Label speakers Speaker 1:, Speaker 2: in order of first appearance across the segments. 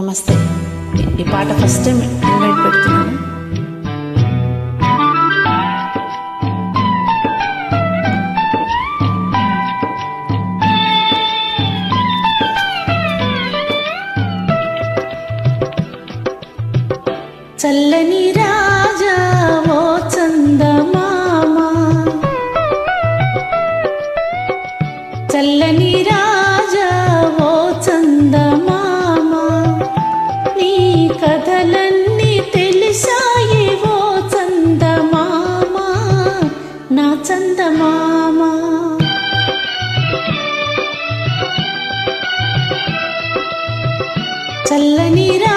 Speaker 1: నమస్తే. ఈ పాట ఫస్ట్ టైం ఇన్వైట్ పెడుతున్నాను. చల్ల నా చందమామ. చల్లని రా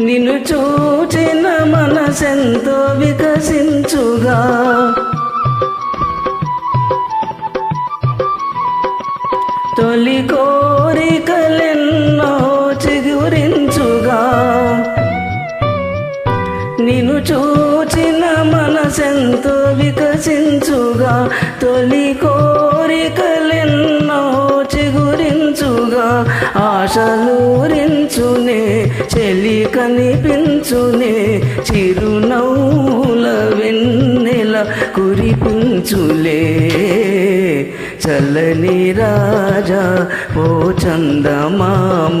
Speaker 2: నిన్ను చూచిన మనసెంతో వికసించుగా. తొలి కోరికలెన్నో చిగురించుగా. నిన్ను చూచిన మనసెంతో వికసించుగా. తొలి కోరికలెన్నో చిగురించుగా. ఆశలు చెలి కనిపించునే చిరునవ్వుల వెన్నెల కురిపించులే. చల్లని రాజా ఓ చందమామ.